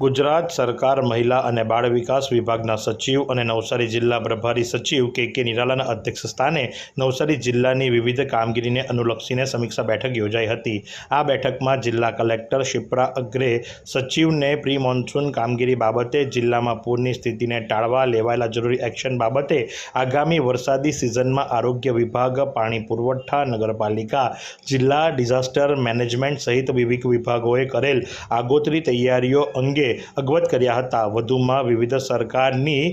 ગુજરાત સરકાર, મહિલા અને બાળ વિકાસ વિભાગના સચિવ અને નવસારી જિલ્લા પ્રભારી સચિવ કે કે નિરાલાના અધ્યક્ષ સ્થાને નવસારી જિલ્લાની વિવિધ કામગીરીને અનુલક્ષીને સમીક્ષા બેઠક યોજાઈ હતી. આ બેઠકમાં જિલ્લા કલેક્ટર શિપ્રા અગ્રે સચિવને પ્રી મોન્સૂન કામગીરી બાબતે જિલ્લામાં પૂરની સ્થિતિને ટાળવા લેવાયેલા જરૂરી એક્શન બાબતે આગામી વરસાદી સિઝનમાં આરોગ્ય વિભાગ, પાણી પુરવઠા, નગરપાલિકા, જિલ્લા ડિઝાસ્ટર મેનેજમેન્ટ સહિત વિવિધ વિભાગોએ કરેલ આગોતરી તૈયારીઓ અંગે અગવત કર્યા હતા. વધુમાં વિવિધ સરકારની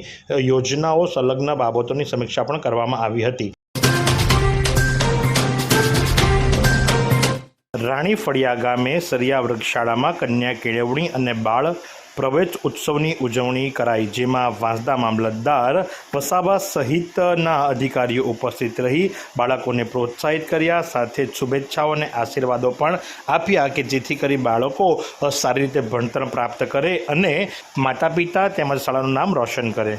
યોજનાઓ સંલગ્ન બાબતોની સમીક્ષા પણ કરવામાં આવી હતી. રાણી ફળિયા ગામે સરિયા વૃક્ષશાળામાં કન્યા કેળવણી અને બાળ પ્રવેશ ઉત્સવની ઉજવણી કરાઈ, જેમાં વાંસદા મામલતદાર વસાવા સહિતના અધિકારીઓ ઉપસ્થિત રહી, બાળકોને પ્રોત્સાહિત કર્યા, સાથે શુભેચ્છાઓ અને આશીર્વાદો પણ આપ્યા કે જેથી કરી બાળકો સારી રીતે ભણતર પ્રાપ્ત કરે અને માતા પિતા તેમજ શાળાનું નામ રોશન કરે.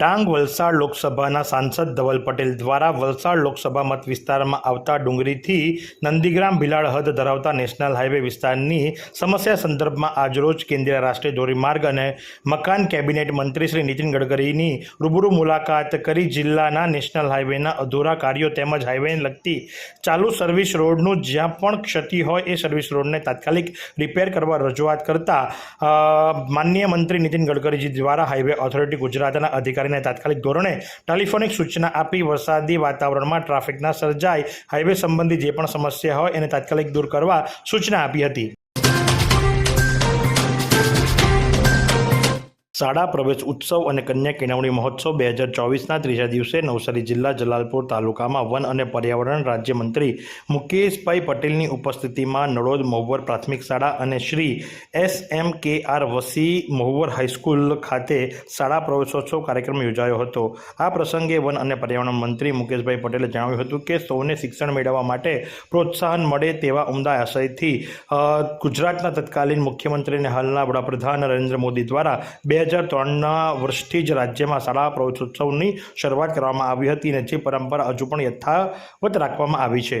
ડાંગ વલસાડ લોકસભાના સાંસદ ધવલ પટેલ દ્વારા વલસાડ લોકસભા મત વિસ્તારમાં આવતા ડુંગરીથી નંદીગ્રામ ભિલાડ હદ ધરાવતા નેશનલ હાઈવે વિસ્તારની સમસ્યા સંદર્ભમાં આજરોજ કેન્દ્રીય રાષ્ટ્રીય ધોરીમાર્ગ અને મકાન કેબિનેટ મંત્રી શ્રી નીતિન ગડકરીની રૂબરૂ મુલાકાત કરી જિલ્લાના નેશનલ હાઈવેના અધૂરા કાર્યો તેમજ હાઈવેને લગતી ચાલુ સર્વિસ રોડનું જ્યાં પણ ક્ષતિ હોય એ સર્વિસ રોડને તાત્કાલિક રિપેર કરવા રજૂઆત કરતા માનનીય મંત્રી નીતિન ગડકરીજી દ્વારા હાઈવે ઓથોરિટી ગુજરાતના અધિકારીને તાત્કાલિક ધોરણે ટેલિફોનિક સૂચના આપી વરસાદી વાતાવરણમાં ટ્રાફિકના સર્જાય હાઈવે સંબંધી જે પણ સમસ્યા હોય એને તાત્કાલિક દૂર કરવા સૂચના આપી હતી. શાળા પ્રવેશ ઉત્સવ અને કન્યા કેળવણી મહોત્સવ બે હજાર ચોવીસના ત્રીજા દિવસે નવસારી જિલ્લા જલાલપુર તાલુકામાં વન અને પર્યાવરણ રાજ્યમંત્રી મુકેશભાઈ પટેલની ઉપસ્થિતિમાં નડોદ મહુવર પ્રાથમિક શાળા અને શ્રી એસ એમ કે આર વસી મહુવર હાઈસ્કૂલ ખાતે શાળા પ્રવેશોત્સવ કાર્યક્રમ યોજાયો હતો. આ પ્રસંગે વન અને પર્યાવરણ મંત્રી મુકેશભાઈ પટેલે જણાવ્યું હતું કે સૌને શિક્ષણ મેળવવા માટે પ્રોત્સાહન મળે તેવા ઉમદા આશયથી ગુજરાતના તત્કાલીન મુખ્યમંત્રી અને હાલના વડાપ્રધાન નરેન્દ્ર મોદી દ્વારા બે હજાર ત્રણના વર્ષથી જ રાજ્યમાં શાળા પ્રવેશોત્સવની શરૂઆત કરવામાં આવી હતી અને જે પરંપરા હજુ પણ યથાવત રાખવામાં આવી છે.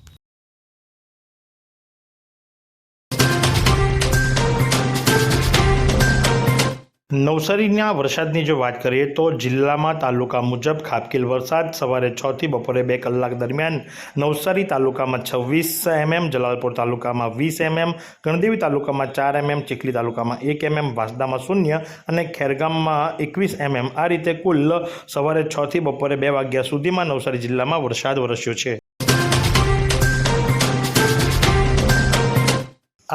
નવસારીના વરસાદની જો વાત કરીએ તો જિલ્લામાં તાલુકા મુજબ ખાબકીલ વરસાદ સવારે છ થી બપોરે બે કલાક દરમિયાન નવસારી તાલુકામાં છવ્વીસ એમએમ, જલાલપુર તાલુકામાં વીસ એમએમ, ગણદેવી તાલુકામાં ચાર એમએમ, ચીખલી તાલુકામાં એક એમએમ, વાંસદામાં શૂન્ય અને ખેરગામમાં એકવીસ એમએમ. આ રીતે કુલ સવારે છ થી બપોરે બે વાગ્યા સુધીમાં નવસારી જિલ્લામાં વરસાદ વરસ્યો છે.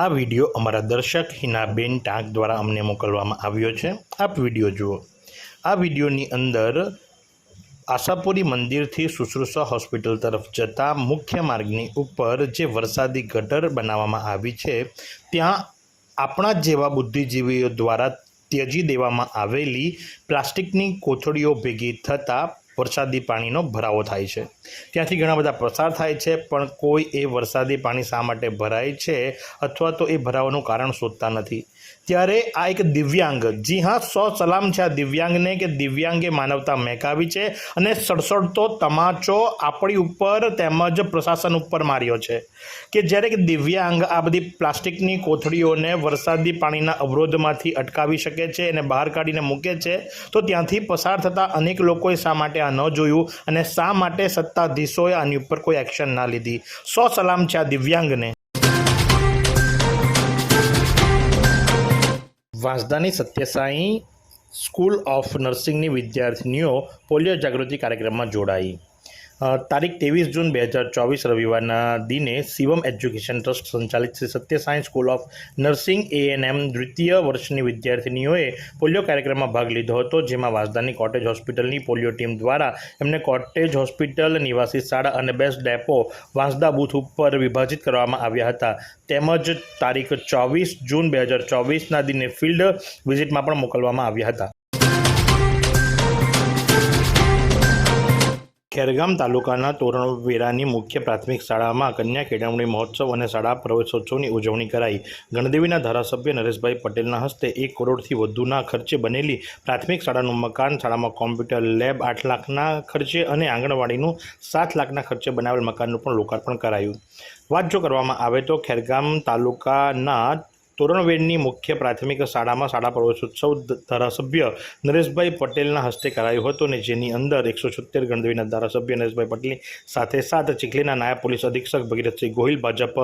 આ વીડિયો અમારા દર્શક હિનાબેન ટાંક દ્વારા અમને મોકલવામાં આવ્યો છે. આપ વીડિયો જુઓ. આ વિડીયોની અંદર આશાપુરી મંદિરથી શુશ્રુષા હોસ્પિટલ તરફ જતા મુખ્ય માર્ગની ઉપર જે વરસાદી ગટર બનાવવામાં આવી છે, ત્યાં આપણા જેવા બુદ્ધિજીવીઓ દ્વારા ત્યજી દેવામાં આવેલી પ્લાસ્ટિકની કોથળીઓ ભેગી થતાં વરસાદી પાણીનો ભરાવો થાય છે. ત્યાંથી ઘણા બધા પ્રસાર થાય છે, પણ કોઈ એ વરસાદી પાણી શા માટે ભરાય છે અથવા તો એ ભરાવાનું કારણ શોધતા નથી. ત્યારે આ એક દિવ્યાંગ, જી હા સો સલામ છે આ દિવ્યાંગને કે દિવ્યાંગે માનવતા મહેકાવી છે અને સડસડતો તમાચો આપણી ઉપર તેમજ પ્રશાસન ઉપર માર્યો છે. કે જ્યારે કે દિવ્યાંગ આ બધી પ્લાસ્ટિકની કોથળીઓને વરસાદી પાણીના અવરોધમાંથી અટકાવી શકે છે એને બહાર કાઢીને મૂકે છે, તો ત્યાંથી પસાર થતા અનેક લોકોએ શા માટે આ ન જોયું અને શા માટે સત્તાધીશોએ આની ઉપર કોઈ એક્શન ના લીધી? સો સલામ છે આ દિવ્યાંગને. વાંસદાની સત્યસાઈ સ્કૂલ ઓફ નર્સિંગની વિદ્યાર્થીનીઓ પોલિયો જાગૃતિ કાર્યક્રમમાં જોડાઈ. તારીખ ત્રેવીસ જૂન બે હજાર ચોવીસ રવિવારના દિને શિવમ એજ્યુકેશન ટ્રસ્ટ સંચાલિત Shri Satya science school of nursing ANM દ્વિતીય વર્ષની વિદ્યાર્થીનીઓએ પોલિયો કાર્યક્રમમાં ભાગ લીધો હતો, જેમાં વાંસદાની કોટેજ હોસ્પિટલની પોલિયો ટીમ દ્વારા એમને કોટેજ હોસ્પિટલ, નિવાસી શાળા અને બેસ્ટ ડેપો વાંસદા બૂથ ઉપર વિભાજિત કરવામાં આવ્યા હતા. તેમજ તારીખ ચોવીસ જૂન બે હજાર ચોવીસના દિને ફિલ્ડ વિઝિટમાં પણ મોકલવામાં આવ્યા હતા. ખેરગામ તાલુકાના તોરણવેરાની મુખ્ય પ્રાથમિક શાળામાં કન્યા કેળવણી મહોત્સવ અને શાળા પ્રવેશોત્સવની ઉજવણી કરાઈ. ગણદેવીના ધારાસભ્ય નરેશભાઈ પટેલના હસ્તે એક કરોડથી વધુના ખર્ચે બનેલી પ્રાથમિક શાળાનું મકાન, શાળામાં કોમ્પ્યુટર લેબ આઠ લાખના ખર્ચે અને આંગણવાડીનું સાત લાખના ખર્ચે બનાવેલ મકાનનું પણ લોકાર્પણ કરાયું. વાત જો કરવામાં આવે તો ખેરગામ તાલુકાના તોરણવેડની મુખ્ય પ્રાથમિક શાળામાં શાળા પ્રવેશોત્સવ ધારાસભ્ય નરેશભાઈ પટેલના હસ્તે કરાયો હતો અને જેની અંદર એકસો છોતેર ગણદેવીના ધારાસભ્ય નરેશભાઈ પટેલની સાથે સાથ ચીખલીના નાયબ પોલીસ અધિક્ષક ભગીરથસિંહ ગોહિલ, ભાજપ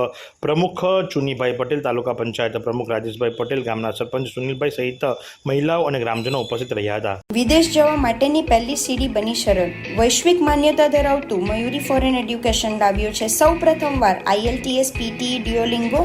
પ્રમુખ ચુનીભાઈ પટેલ, તાલુકા પંચાયત પ્રમુખ રાજેશભાઈ પટેલ, ગામના સરપંચ સુનિલભાઈ સહિત મહિલાઓ અને ગ્રામજનો ઉપસ્થિત રહ્યા હતા. વિદેશ જવા માટેની પહેલી સીડી બની સરળ. વૈશ્વિક માન્યતા ધરાવતું મયુરી ફોરેન એડ્યુકેશન લાવ્યું છે. સૌ પ્રથમવાર આઈએલટીએસ પીટી ડિયોલિંગો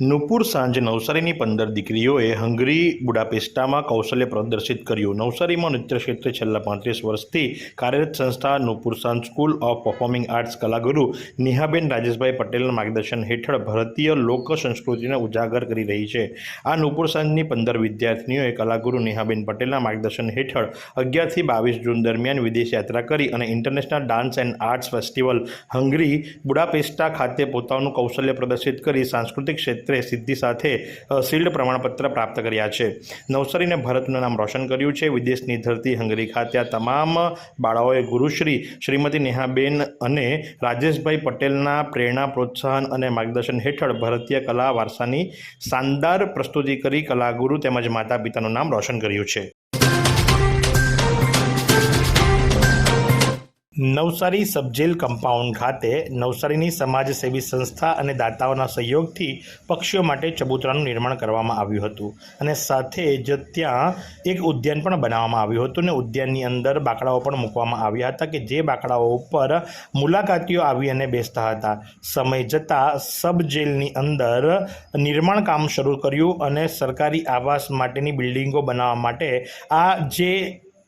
નુપુર સાંજે નવસારીની પંદર દીકરીઓએ હંગરી બુડાપેસ્ટામાં કૌશલ્ય પ્રદર્શિત કર્યું. નવસારીમાં નૃત્ય ક્ષેત્રે છેલ્લા પાંત્રીસ વર્ષથી કાર્યરત સંસ્થા Nupur Sanj school of performing arts કલાગુરુ નેહાબેન રાજેશભાઈ પટેલના માર્ગદર્શન હેઠળ ભારતીય લોક સંસ્કૃતિને ઉજાગર કરી રહી છે. આ નુપુર સાંજની પંદર વિદ્યાર્થીનીઓએ કલાગુરુ નેહાબેન પટેલના માર્ગદર્શન હેઠળ અગિયારથી બાવીસ જૂન દરમિયાન વિદેશ યાત્રા કરી અને international dance and arts festival Hungary Budapest ખાતે પોતાનું કૌશલ્ય પ્રદર્શિત કરી સાંસ્કૃતિક ક્ષેત્રે સિદ્ધિ સાથે શિલ્ડ પ્રમાણપત્ર પ્રાપ્ત કર્યા છે. નવસારીને ભારતનું નામ રોશન કર્યું છે. વિદેશની ધરતી હંગરી ખાતે તમામ બાળાઓએ ગુરુશ્રી શ્રીમતી નેહાબેન અને રાજેશભાઈ પટેલના પ્રેરણા, પ્રોત્સાહન અને માર્ગદર્શન હેઠળ ભારતીય કલા વારસાની શાનદાર પ્રસ્તુતિ કરી કલાગુરુ તેમજ માતા પિતાનું નામ રોશન કર્યું છે. નવસારી સબજેલ કમ્પાઉન્ડ ખાતે નવસારીની સમાજસેવી સંસ્થા અને દાતાઓના સહયોગથી પક્ષીઓ માટે ચબૂતરાનું નિર્માણ કરવામાં આવ્યું હતું. અને સાથે જ ત્યાં એક ઉદ્યાન પણ બનાવવામાં આવ્યું હતું અને ઉદ્યાનની અંદર બાકડાઓ પણ મૂકવામાં આવ્યા હતા કે જે બાકડાઓ ઉપર મુલાકાતીઓ આવી અને બેસતા હતા. સમય જતાં સબજેલની અંદર નિર્માણ કામ શરૂ કર્યું અને સરકારી આવાસ માટેની બિલ્ડિંગો બનાવવા માટે આ જે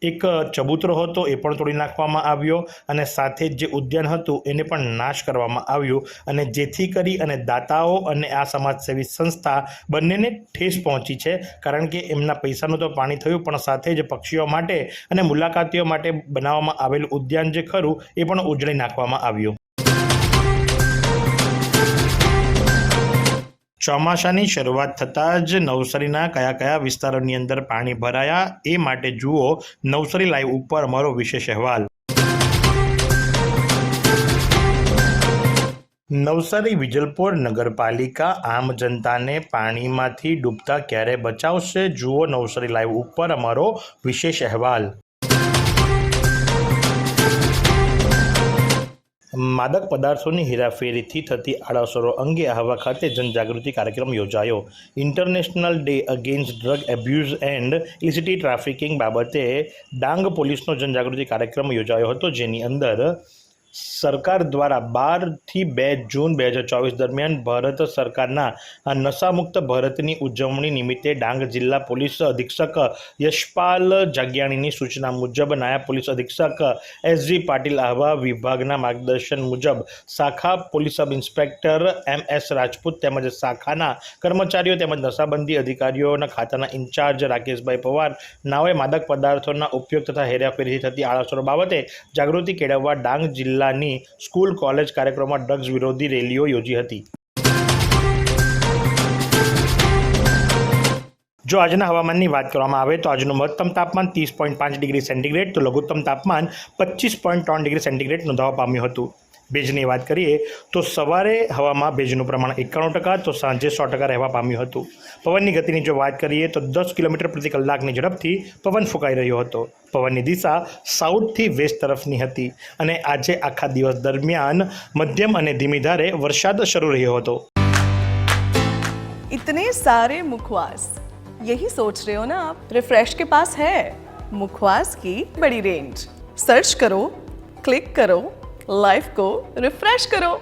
એક ચબૂતરો હતો એ પણ તોડી નાખવામાં આવ્યો અને સાથે જ જે ઉદ્યાન હતું એને પણ નાશ કરવામાં આવ્યું. અને જેથી કરી અને દાતાઓ અને આ સમાજસેવી સંસ્થા બંનેને ઠેસ પહોંચી છે. કારણ કે એમના પૈસાનું તો પાણી થયું, પણ સાથે જ પક્ષીઓ માટે અને મુલાકાતીઓ માટે બનાવવામાં આવેલું ઉદ્યાન જે ખરું, એ પણ ઉજળી નાખવામાં આવ્યું. ચોમાસાની શરૂઆત થતાં જ નવસારીના કયા કયા વિસ્તારોની અંદર પાણી ભરાયા એ માટે જુઓ નવસારી લાઈવ ઉપર અમારો વિશેષ અહેવાલ. નવસારી વિજલપોર નગરપાલિકા આમ જનતાને પાણીમાંથી ડૂબતા ક્યારે બચાવશે? જુઓ નવસારી લાઈવ ઉપર અમારો વિશેષ અહેવાલ. માદક પદાર્થોની હેરાફેરીથી થતી આડઅસરો અંગે આહવા ખાતે જનજાગૃતિ કાર્યક્રમ યોજાયો. International day against drug abuse and illicit trafficking બાબતે ડાંગ પોલીસનો જનજાગૃતિ કાર્યક્રમ યોજાયો હતો, જેની અંદર સરકાર દ્વારા બારથી બે જૂન બે હજાર ચોવીસ દરમિયાન ભારત સરકારના નશામુક્ત ભારતની ઉજવણી નિમિત્તે ડાંગ જિલ્લા પોલીસ અધિક્ષક યશપાલ જાગ્યાણીની સૂચના મુજબ નાયબ પોલીસ અધિક્ષક એસજી પાટીલ આહવા વિભાગના માર્ગદર્શન મુજબ શાખા police sub inspector M S Rajput તેમજ શાખાના કર્મચારીઓ તેમજ નશાબંધી અધિકારીઓના ખાતાના ઇન્ચાર્જ રાકેશભાઈ પવાર, નાઓએ માદક પદાર્થોના ઉપયોગ તથા હેરાફેરીથી થતી આળસરો બાબતે જાગૃતિ કેળવવા ડાંગ જિલ્લાની સ્કૂલ કોલેજ કાર્યક્રમમાં ડ્રગ્સ વિરોધી રેલીઓ યોજી હતી. જો આજના હવામાનની વાત કરવામાં આવે તો આજનું મહત્તમ તાપમાન ત્રીસ પોઈન્ટ પાંચ ડિગ્રી સેન્ટીગ્રેડ, તો લઘુત્તમ તાપમાન પચીસ પોઈન્ટ ત્રણ ડિગ્રી સેન્ટીગ્રેડ નોંધાવા પામ્યું હતું. ભેજની વાત કરીએ તો સવારે હવામાં ભેજનું પ્રમાણ એકાણું ટકા તો સાંજે સો ટકા રહેવા પામ્યું હતું પવનની ગતિની જો વાત કરીએ તો દસ કિલોમીટર પ્રતિ કલાકની ઝડપથી પવન ફૂંકાઈ રહ્યો હતો પવનની દિશા સાઉથથી વેસ્ટ તરફની હતી અને આજે આખા દિવસ દરમિયાન મધ્યમ અને ધીમી ધારે વરસાદ શરૂ રહ્યો હતો इतने सारे मुखवास यही सोच रहे हो ना आप रिफ्रेश के पास है मुखवास की बड़ी रेंज सर्च करो क्लिक करो લાઈફ કો રિફ્રેશ કરો.